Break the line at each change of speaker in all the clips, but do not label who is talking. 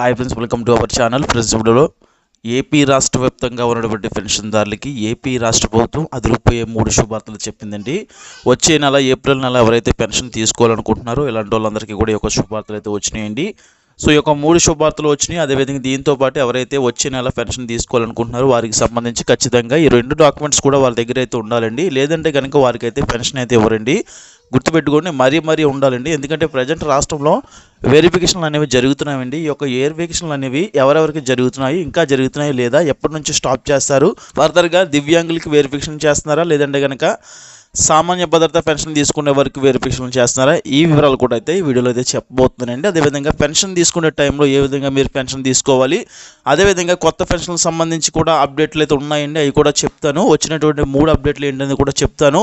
Hi friends welcome to our channel friends వీడియోలో AP రాష్ట్ర వ్యాప్తంగా ఉన్నటువంటి పెన్షన్దారులకి ఏపీ రాష్ట్ర ప్రభుత్వం అదిరిపోయే మూడు శుభార్తలు చెప్పిందండి. వచ్చే నెల ఏప్రిల్ నెల ఎవరైతే పెన్షన్ తీసుకోవాలనుకుంటున్నారో ఇలాంటి వాళ్ళందరికీ కూడా ఈ యొక్క శుభార్తలు అయితే వచ్చినాయండి. సో ఈ యొక్క మూడు శుభార్తలు వచ్చినాయి. అదేవిధంగా దీంతో పాటు ఎవరైతే వచ్చే నెల పెన్షన్ తీసుకోవాలనుకుంటున్నారో వారికి సంబంధించి ఖచ్చితంగా ఈ రెండు డాక్యుమెంట్స్ కూడా వాళ్ళ దగ్గర అయితే ఉండాలండి. లేదంటే కనుక వారికి అయితే పెన్షన్ అయితే ఇవ్వరండి. గుర్తుపెట్టుకోండి మరీ మరీ ఉండాలండి. ఎందుకంటే ప్రజెంట్ రాష్ట్రంలో వెరిఫికేషన్లు అనేవి జరుగుతున్నాయండి. ఈ యొక్క వెరిఫికేషన్లు అనేవి ఎవరెవరికి జరుగుతున్నాయి ఇంకా జరుగుతున్నాయి లేదా ఎప్పటి నుంచి స్టాప్ చేస్తారు? ఫర్దర్గా దివ్యాంగులకి వెరిఫికేషన్ చేస్తున్నారా? లేదంటే కనుక సామాన్య భద్రత పెన్షన్ తీసుకునే వరకు వెరిఫికేషన్ చేస్తున్నారా? ఈ వివరాలు కూడా అయితే ఈ వీడియోలో అయితే చెప్పబోతున్నానండి. అదేవిధంగా పెన్షన్ తీసుకునే టైంలో ఏ విధంగా మీరు పెన్షన్ తీసుకోవాలి? అదేవిధంగా కొత్త పెన్షన్కి సంబంధించి కూడా అప్డేట్లు అయితే ఉన్నాయండి. అవి కూడా చెప్తాను. వచ్చినటువంటి మూడు అప్డేట్లు ఏంటనేది కూడా చెప్తాను.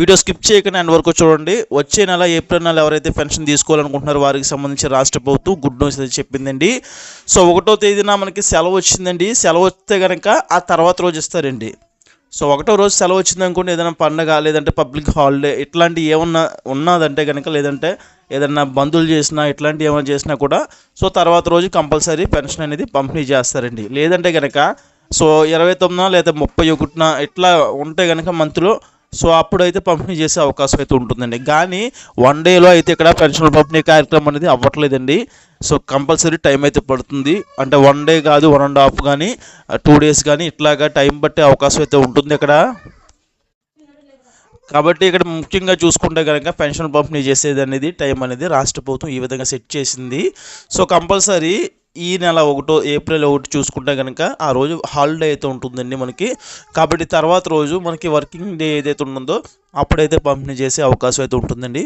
వీడియో స్కిప్ చేయకుండా ఎండ్ వరకు చూడండి. వచ్చే నెల ఏప్రిల్ నెల ఎవరైతే పెన్షన్ తీసుకోవాలనుకుంటున్నారో వారికి సంబంధించి రాష్ట్ర ప్రభుత్వం గుడ్ న్యూస్ అయితే చెప్పిందండి. సో ఒకటో తేదీన మనకి సెలవు వచ్చిందండి. సెలవు వస్తే కనుక ఆ తర్వాత రోజు ఇస్తారండి. సో ఒకటో రోజు సెలవు వచ్చిందనుకోండి ఏదైనా పండగ లేదంటే పబ్లిక్ హాలిడే ఇట్లాంటి ఏమన్నా ఉన్నదంటే కనుక లేదంటే ఏదన్నా బంధువులు చేసినా ఇట్లాంటి ఏమైనా చేసినా కూడా సో తర్వాత రోజు కంపల్సరీ పెన్షన్ అనేది పంపిణీ చేస్తారండి. లేదంటే కనుక సో ఇరవై తొమ్మిదిన లేదా ముప్పై ఒకటిన ఇట్లా ఉంటే కనుక మంత్లో సో అప్పుడైతే పంపిణీ చేసే అవకాశం అయితే ఉంటుందండి. కానీ వన్ డేలో అయితే ఇక్కడ పెన్షన్ పంపిణీ కార్యక్రమం అనేది అవ్వట్లేదండి. సో కంపల్సరీ టైం అయితే పడుతుంది. అంటే వన్ డే కాదు వన్ అండ్ హాఫ్ కానీ టూ డేస్ కానీ ఇట్లాగా టైం పట్టే అవకాశం అయితే ఉంటుంది ఇక్కడ. కాబట్టి ఇక్కడ ముఖ్యంగా చూసుకుంటే కనుక పెన్షన్ పంపిణీ చేసేది అనేది టైం అనేది రాష్ట్ర ప్రభుత్వం ఈ విధంగా సెట్ చేసింది. సో కంపల్సరీ ఈ నెల ఒకటో ఏప్రిల్ ఒకటి చూసుకుంటే కనుక ఆ రోజు హాలిడే అయితే ఉంటుందండి మనకి. కాబట్టి తర్వాత రోజు మనకి వర్కింగ్ డే ఏదైతే ఉంటుందో అప్పుడైతే పంపిణీ చేసే అవకాశం అయితే ఉంటుందండి.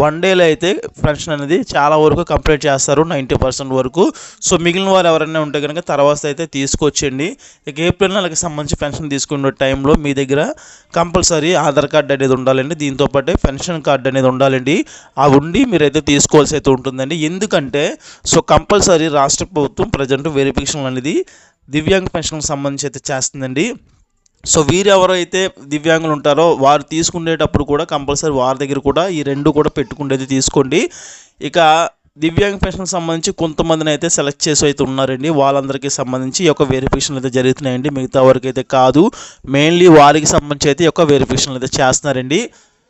వన్ డేలో అయితే పెన్షన్ అనేది చాలా వరకు కంప్లీట్ చేస్తారు నైంటీ పర్సెంట్ వరకు. సో మిగిలిన వారు ఎవరైనా ఉంటే కనుక తర్వాత అయితే తీసుకొచ్చండి. ఇక ఏప్రిల్ నెలకి సంబంధించి పెన్షన్ తీసుకునే టైంలో మీ దగ్గర కంపల్సరీ ఆధార్ కార్డు అనేది ఉండాలండి. దీంతో పాటే పెన్షన్ కార్డు అనేది ఉండాలండి. ఆ ఉండి మీరైతే తీసుకోవాల్సి అయితే ఉంటుందండి. ఎందుకంటే సో కంపల్సరీ రాష్ట్ర ప్రభుత్వం ప్రజెంట్ వెరిఫికేషన్ అనేది దివ్యాంగ పెన్షన్కి సంబంధించి అయితే చేస్తుందండి. సో వీరు ఎవరైతే దివ్యాంగులు ఉంటారో వారు తీసుకునేటప్పుడు కూడా కంపల్సరీ వారి దగ్గర కూడా ఈ రెండు కూడా పెట్టుకునేది తీసుకోండి. ఇక దివ్యాంగ పెన్షన్ సంబంధించి కొంతమందిని అయితే సెలెక్ట్ చేసి అయితే ఉన్నారండి. వాళ్ళందరికీ సంబంధించి ఈ యొక్క వెరిఫికేషన్ అయితే జరుగుతున్నాయండి. మిగతా వారికి అయితే కాదు. మెయిన్లీ వారికి సంబంధించి అయితే ఈ యొక్క వెరిఫికేషన్ అయితే చేస్తున్నారండి.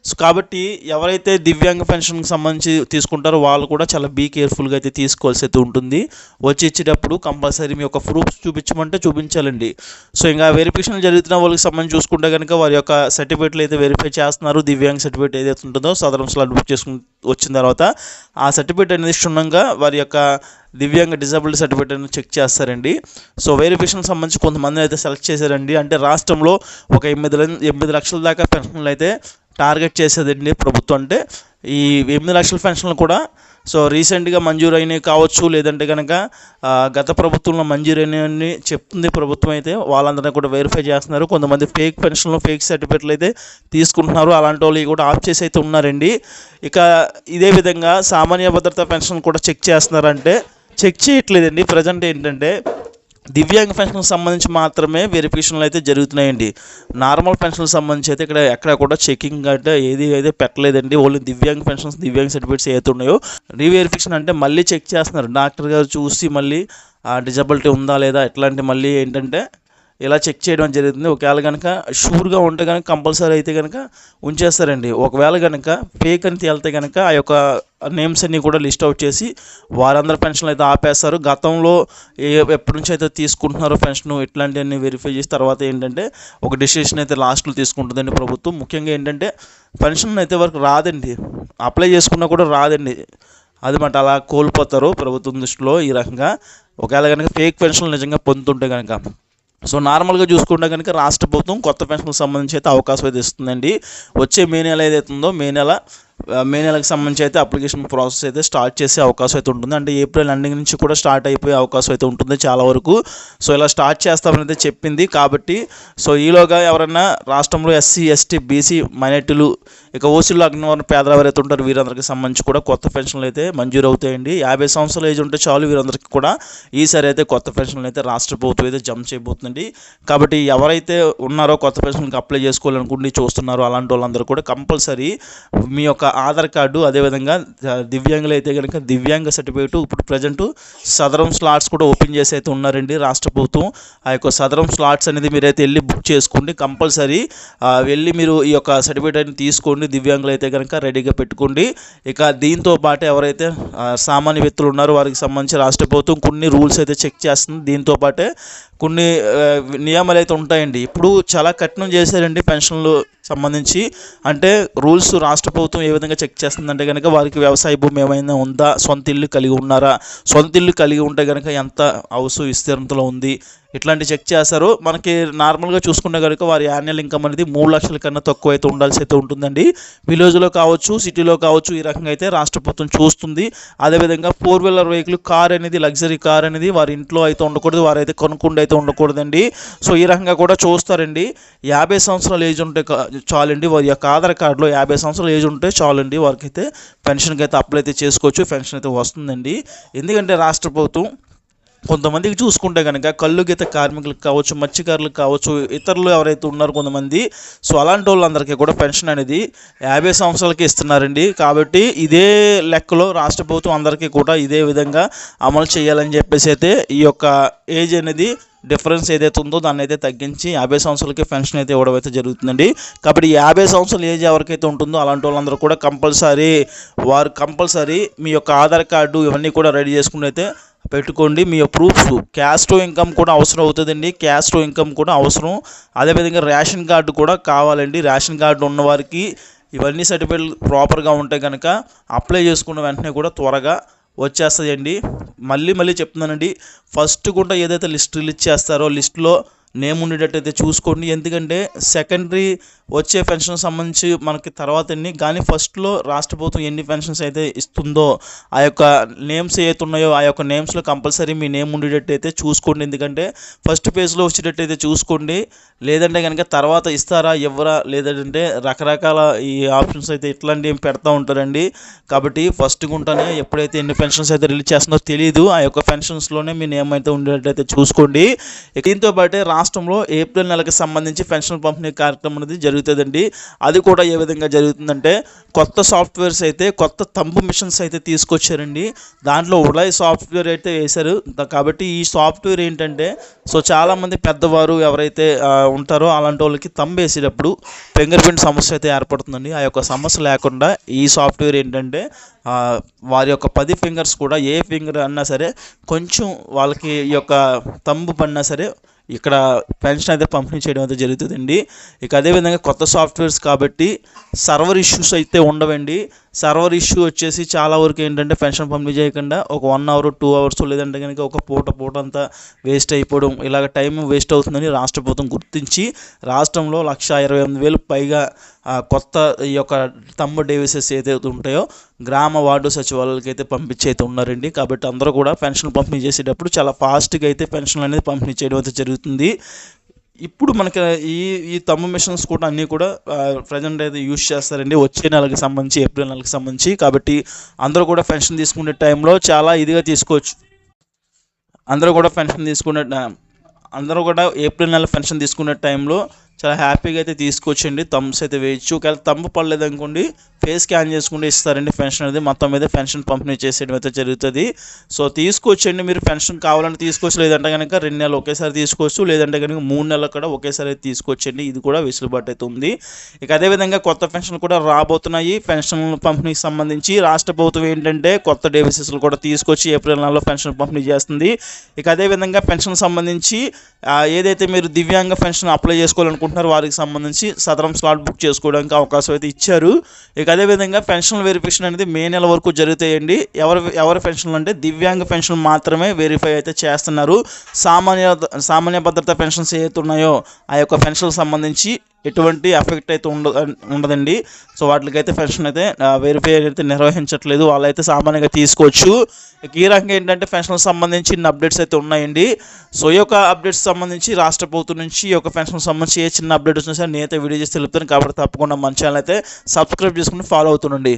సో కాబట్టి ఎవరైతే దివ్యాంగ పెన్షన్కి సంబంధించి తీసుకుంటారో వాళ్ళు కూడా చాలా బీ కేర్ఫుల్గా అయితే తీసుకోవాల్సి అయితే ఉంటుంది. వచ్చి ఇచ్చేటప్పుడు కంపల్సరీ మీ యొక్క ప్రూఫ్స్ చూపించమంటే చూపించాలండి. సో ఇంకా వెరిఫికేషన్ జరుగుతున్న వాళ్ళకి సంబంధించి చూసుకుంటే కనుక వారి యొక్క సర్టిఫికేట్లు అయితే వెరిఫై చేస్తున్నారు దివ్యాంగ సర్టిఫికేట్ ఏదైతే ఉంటుందో సదరంస్లో బుక్ చేసుకుని వచ్చిన తర్వాత ఆ సర్టిఫికేట్ అనేది క్షుణ్ణంగా వారి యొక్క దివ్యాంగ డిజబిలిటీ సర్టిఫికేట్ అనేది చెక్ చేస్తారండి. సో వెరిఫికేషన్ సంబంధించి కొంతమంది అయితే సెలెక్ట్ చేశారండి. అంటే రాష్ట్రంలో ఒక ఎనిమిది ఎనిమిది లక్షల దాకా పెన్షన్లు అయితే టార్గెట్ చేసేదండి ప్రభుత్వం అంటే ఈ ఎనిమిది లక్షల పెన్షన్లు కూడా. సో రీసెంట్గా మంజూరైనవి కావచ్చు లేదంటే కనుక గత ప్రభుత్వంలో మంజూరైనవి చెప్తుంది ప్రభుత్వం అయితే వాళ్ళందరినీ కూడా వెరిఫై చేస్తున్నారు. కొంతమంది ఫేక్ పెన్షన్లు ఫేక్ సర్టిఫికెట్లు అయితే తీసుకుంటున్నారు. అలాంటి వాళ్ళు కూడా ఆఫ్ చేసి అయితే ఉన్నారండి. ఇక ఇదే విధంగా సామాన్య భద్రత పెన్షన్ కూడా చెక్ చేస్తున్నారంటే చెక్ చేయట్లేదండి. ప్రజెంట్ ఏంటంటే దివ్యాంగ పెన్షన్కి సంబంధించి మాత్రమే వెరిఫికేషన్లు అయితే జరుగుతున్నాయండి. నార్మల్ పెన్షన్కి సంబంధించి అయితే ఇక్కడ ఎక్కడ కూడా చెకింగ్ అంటే ఏది అయితే పెట్టలేదండి. ఓన్లీ దివ్యాంగ పెన్షన్స్ దివ్యాంగ సర్టిఫికేట్స్ ఏదైతే ఉన్నాయో రీవెరిఫికేషన్ అంటే మళ్ళీ చెక్ చేస్తున్నారు. డాక్టర్ గారు చూసి మళ్ళీ డిజబిలిటీ ఉందా లేదా ఇట్లాంటి మళ్ళీ ఏంటంటే ఇలా చెక్ చేయడం జరుగుతుంది. ఒకవేళ కనుక షూర్గా ఉంటే కనుక కంపల్సరీ అయితే కనుక ఉంచేస్తారండి. ఒకవేళ కనుక ఫేక్ అని తేలితే కనుక ఆ యొక్క నేమ్స్ అన్నీ కూడా లిస్ట్ అవుట్ చేసి వారందరి పెన్షన్లు అయితే ఆపేస్తారు. గతంలో ఏ ఎప్పటి నుంచి అయితే తీసుకుంటున్నారో పెన్షన్ ఇట్లాంటివన్నీ వెరిఫై చేసి తర్వాత ఏంటంటే ఒక డిసిషన్ అయితే లాస్ట్లో తీసుకుంటుందండి ప్రభుత్వం. ముఖ్యంగా ఏంటంటే పెన్షన్ అయితే వరకు రాదండి. అప్లై చేసుకున్నా కూడా రాదండి. అది మాట అలా కోల్పోతారు ప్రభుత్వం దృష్టిలో ఈ రకంగా. ఒకవేళ కనుక ఫేక్ పెన్షన్లు నిజంగా పొందుతుంటే కనుక సో నార్మల్గా చూసుకుంటే కనుక రాష్ట్ర ప్రభుత్వం కొత్త పెన్షన్కి సంబంధించి అయితే అవకాశం అయితే ఇస్తుందండి. వచ్చే మే నెల ఏదైతే ఉందో మే నెల మే నెలకు సంబంధించి అయితే అప్లికేషన్ ప్రాసెస్ అయితే స్టార్ట్ చేసే అవకాశం అయితే ఉంటుంది. అంటే ఏప్రిల్ ఎండింగ్ నుంచి కూడా స్టార్ట్ అయిపోయే అవకాశం అయితే ఉంటుంది చాలా వరకు. సో ఇలా స్టార్ట్ చేస్తామని అయితే చెప్పింది కాబట్టి సో ఈలోగా ఎవరైనా రాష్ట్రంలో ఎస్సీ ఎస్టీ బీసీ మైనార్టీలు ఇక ఓసీలో అగ్నివారం పేదలు ఎవరైతే ఉంటారో వీరందరికీ సంబంధించి కూడా కొత్త పెన్షన్లు అయితే మంజూరు అవుతాయండి. యాభై సంవత్సరాల ఏజ్ ఉంటే చాలు వీరందరికీ కూడా ఈసారి అయితే కొత్త పెన్షన్లు అయితే రాష్ట్ర ప్రభుత్వం అయితే జమ చేయబోతుంది కాబట్టి ఎవరైతే ఉన్నారో కొత్త పెన్షన్కి అప్లై చేసుకోవాలనుకుంటే చూస్తున్నారో అలాంటి వాళ్ళందరూ కూడా కంపల్సరీ మీ యొక్క ఆధార్ కార్డు అదేవిధంగా దివ్యాంగులు అయితే కనుక దివ్యాంగ సర్టిఫికేట్ ఇప్పుడు ప్రజెంట్ సదరం స్లాట్స్ కూడా ఓపెన్ చేసి అయితే ఉన్నారండి రాష్ట్ర ప్రభుత్వం. ఆ యొక్క సదరం స్లాట్స్ అనేది మీరైతే వెళ్ళి బుక్ చేసుకోండి కంపల్సరీ వెళ్ళి మీరు ఈ యొక్క సర్టిఫికేట్ అనేది పెట్టుకోండి దివ్యాంగులు అయితే కనుక రెడీగా పెట్టుకోండి. ఇక దీంతో పాటు ఎవరైతే సామాన్య వ్యక్తులు ఉన్నారో వారికి సంబంధించి రాష్ట్ర ప్రభుత్వం కొన్ని రూల్స్ అయితే చెక్ చేస్తుంది. దీంతో పాటే కొన్ని నియమాలు అయితే ఉంటాయండి. ఇప్పుడు చాలా కఠినం చేశారండి పెన్షన్లు సంబంధించి. అంటే రూల్స్ రాష్ట్ర ప్రభుత్వం ఏ విధంగా చెక్ చేస్తుందంటే కనుక వారికి వ్యవసాయ భూమి ఏమైనా ఉందా? సొంత ఇల్లు కలిగి ఉన్నారా? సొంత ఇల్లు కలిగి ఉంటే కనుక ఎంత హౌస్ విస్తీర్ణతలో ఉంది? ఇట్లాంటి చెక్ చేస్తారు మనకి నార్మల్గా చూసుకుంటే కనుక వారి యాన్యువల్ ఇన్కమ్ అనేది మూడు లక్షల కన్నా తక్కువ అయితే ఉండాల్సి అయితే ఉంటుందండి. విలేజ్లో కావచ్చు సిటీలో కావచ్చు ఈ రకంగా అయితే రాష్ట్ర ప్రభుత్వం చూస్తుంది. అదేవిధంగా ఫోర్ వీలర్ వెహికల్ కార్ అనేది లగ్జరీ కార్ అనేది వారి ఇంట్లో అయితే ఉండకూడదు వారైతే కొనుక్కుండా అయితే ఉండకూడదండి. సో ఈ రకంగా కూడా చూస్తారండి. యాభై సంవత్సరాల ఏజ్ ఉంటే చాలండి. వారి యొక్క ఆధార్ కార్డులో యాభై సంవత్సరాల ఏజ్ ఉంటే చాలండి. వారికి అయితే పెన్షన్కి అయితే అప్లై అయితే చేసుకోవచ్చు పెన్షన్ అయితే వస్తుందండి. ఎందుకంటే రాష్ట్ర ప్రభుత్వం కొంతమందికి చూసుకుంటే కనుక కళ్ళు గీత కార్మికులకు కావచ్చు మత్స్యకారులకు కావచ్చు ఇతరులు ఎవరైతే ఉన్నారో కొంతమంది సో అలాంటి వాళ్ళందరికీ కూడా పెన్షన్ అనేది యాభై సంవత్సరాలకి ఇస్తున్నారండి. కాబట్టి ఇదే లెక్కలో రాష్ట్ర ప్రభుత్వం అందరికీ కూడా ఇదే విధంగా అమలు చేయాలని చెప్పేసి అయితే ఈ యొక్క ఏజ్ అనేది డిఫరెన్స్ ఏదైతే ఉందో దాన్ని అయితే తగ్గించి యాభై సంవత్సరాలకి పెన్షన్ అయితే ఇవ్వడం అయితే జరుగుతుందండి. కాబట్టి యాభై సంవత్సరాల ఏజ్ ఎవరికైతే ఉంటుందో అలాంటి వాళ్ళందరూ కూడా కంపల్సరీ వారు కంపల్సరీ మీ యొక్క ఆధార్ కార్డు ఇవన్నీ కూడా రెడీ చేసుకుని అయితే పెట్టుకోండి. మీ ప్రూఫ్స్ క్యాస్ట్ ఇన్కమ్ కూడా అవసరం అవుతుందండి. క్యాస్ట్ ఇన్కమ్ కూడా అవసరం. అదేవిధంగా రేషన్ కార్డు కూడా కావాలండి. రేషన్ కార్డు ఉన్నవారికి ఇవన్నీ సర్టిఫికేట్లు ప్రాపర్గా ఉంటే కనుక అప్లై చేసుకున్న వెంటనే కూడా త్వరగా వచ్చేస్తుందండి. మళ్ళీ మళ్ళీ చెప్తున్నానండి. ఫస్ట్ కూడా ఏదైతే లిస్ట్ రిలీజ్ చేస్తారో లిస్ట్లో నేమ్ ఉండేటట్టయితే చూసుకోండి. ఎందుకంటే సెకండరీ వచ్చే పెన్షన్ సంబంధించి మనకి తర్వాత ఎన్ని కానీ ఫస్ట్లో రాష్ట్ర ప్రభుత్వం ఎన్ని పెన్షన్స్ అయితే ఇస్తుందో ఆ యొక్క నేమ్స్ ఏవైతే ఉన్నాయో ఆ యొక్క నేమ్స్లో కంపల్సరీ మీ నేమ్ ఉండేటట్టయితే చూసుకోండి. ఎందుకంటే ఫస్ట్ పేజ్లో వచ్చేటట్టయితే చూసుకోండి. లేదంటే కనుక తర్వాత ఇస్తారా ఇవ్వరా లేదంటే రకరకాల ఈ ఆప్షన్స్ అయితే ఇట్లాంటివి ఏం పెడతా ఉంటారండి. కాబట్టి ఫస్ట్ గుంటానే ఎప్పుడైతే ఎన్ని పెన్షన్స్ అయితే రిలీజ్ చేస్తుందో తెలియదు ఆ యొక్క పెన్షన్స్లోనే మీ నేమ్ అయితే ఉండేటట్టయితే చూసుకోండి. దీంతో పాటే రాష్ట్రంలో ఏప్రిల్ నెలకు సంబంధించి పెన్షన్ పంపిణీ కార్యక్రమం అనేది జరుగుతుందండి. అది కూడా ఏ విధంగా జరుగుతుందంటే కొత్త సాఫ్ట్వేర్స్ అయితే కొత్త తంబు మిషన్స్ అయితే తీసుకొచ్చారండి. దాంట్లో ఉడాయ్ సాఫ్ట్వేర్ అయితే వేశారు. కాబట్టి ఈ సాఫ్ట్వేర్ ఏంటంటే సో చాలామంది పెద్దవారు ఎవరైతే ఉంటారో అలాంటి వాళ్ళకి తంబు వేసేటప్పుడు ఫింగర్ ప్రింట్ సమస్య అయితే ఏర్పడుతుందండి. ఆ యొక్క సమస్య లేకుండా ఈ సాఫ్ట్వేర్ ఏంటంటే వారి యొక్క పది ఫింగర్స్ కూడా ఏ ఫింగర్ అన్నా సరే కొంచెం వాళ్ళకి ఈ యొక్క తంబు పడినా సరే ఇక్కడ పెన్షన్ అయితే పంపిణీ చేయడం అయితే జరుగుతుందండి. ఇక అదేవిధంగా కొత్త సాఫ్ట్వేర్స్ కాబట్టి సర్వర్ ఇష్యూస్ అయితే ఉండవండి. సర్వర్ ఇష్యూ వచ్చేసి చాలా వరకు ఏంటంటే పెన్షన్ పంపిణీ చేయకుండా ఒక వన్ అవర్ టూ అవర్స్ లేదంటే కనుక ఒక పూట పూట అంతా వేస్ట్ అయిపోవడం. ఇలాగ టైం వేస్ట్ అవుతుందని రాష్ట్ర ప్రభుత్వం గుర్తించి రాష్ట్రంలో లక్ష ఇరవై ఎనిమిది వేలు పైగా కొత్త ఈ యొక్క తమ్ము డేవిసెస్ ఏదైతే ఉంటాయో గ్రామ వార్డు సచివాలయాలకి అయితే పంపించి అయితే ఉన్నారండి. కాబట్టి అందరూ కూడా పెన్షన్ పంపిణీ చేసేటప్పుడు చాలా ఫాస్ట్గా అయితే పెన్షన్ అనేది పంపిణీ చేయడం అయితే జరుగుతుంది. ఇప్పుడు మనకి ఈ ఈ తమ్ము మిషన్స్ కూడా అన్నీ కూడా ప్రజెంట్ అయితే యూజ్ చేస్తారండి. వచ్చే నెలకి సంబంధించి ఏప్రిల్ నెలకి సంబంధించి. కాబట్టి అందరూ కూడా పెన్షన్ తీసుకునే టైంలో చాలా ఇదిగా తీసుకోవచ్చు. అందరూ కూడా పెన్షన్ తీసుకునే అందరూ కూడా ఏప్రిల్ నెల పెన్షన్ తీసుకునే టైంలో చాలా హ్యాపీగా అయితే తీసుకొచ్చండి. థమ్స్ అయితే వేయచ్చు. ఒకవేళ తమ్ము పడలేదు అనుకోండి ఫేస్ స్కాన్ చేసుకుంటే ఇస్తారండి పెన్షన్ అనేది. మొత్తం మీద పెన్షన్ పంపిణీ చేసేయడం అయితే జరుగుతుంది. సో తీసుకొచ్చండి మీరు పెన్షన్ కావాలంటే తీసుకోవచ్చు లేదంటే కనుక రెండు నెలలు ఒకేసారి తీసుకోవచ్చు. లేదంటే కనుక మూడు నెలలు కూడా ఒకేసారి అయితే తీసుకొచ్చండి ఇది కూడా వెసులుబాటు అయితే ఉంది. ఇక అదేవిధంగా కొత్త పెన్షన్ కూడా రాబోతున్నాయి. పెన్షన్ పంపిణీకి సంబంధించి రాష్ట్ర ప్రభుత్వం ఏంటంటే కొత్త డేవిసెస్లు కూడా తీసుకొచ్చి ఏప్రిల్ నెలలో పెన్షన్ పంపిణీ చేస్తుంది. ఇక అదేవిధంగా పెన్షన్ సంబంధించి ఏదైతే మీరు దివ్యాంగ పెన్షన్ అప్లై చేసుకోవాలనుకుంటున్నారో వారికి సంబంధించి సదరం స్లాట్ బుక్ చేసుకోవడానికి అవకాశం అయితే ఇచ్చారు. ఇక అదేవిధంగా పెన్షన్ వెరిఫికేషన్ అనేది మే నెల వరకు జరుగుతాయండి. ఎవరు ఎవరి పెన్షన్లు అంటే దివ్యాంగ పెన్షన్ మాత్రమే వెరిఫై అయితే చేస్తున్నారు. సామాన్య సామాన్య భద్రత పెన్షన్స్ ఏవైతే ఉన్నాయో ఆ యొక్క పెన్షన్కి సంబంధించి ఎటువంటి ఎఫెక్ట్ అయితే ఉండ ఉండదండి. సో వాటికైతే పెన్షన్ అయితే వెరిఫై అయితే నిర్వహించట్లేదు. వాళ్ళైతే సామాన్యంగా తీసుకోవచ్చు. ఈ రకంగా ఏంటంటే పెన్షన్కి సంబంధించి ఇన్ని అప్డేట్స్ అయితే ఉన్నాయండి. సో ఈ యొక్క అప్డేట్స్ సంబంధించి రాష్ట్ర ప్రభుత్వం నుంచి ఈ యొక్క పెన్షన్ సంబంధించి ఏ చిన్న అప్డేట్ వచ్చినా సరే నేనైతే వీడియో చేసి తెలుపుతాను. కాబట్టి తప్పకుండా మన ఛానల్ అయితే సబ్స్క్రైబ్ చేసుకుని ఫాలో అవుతుండండి.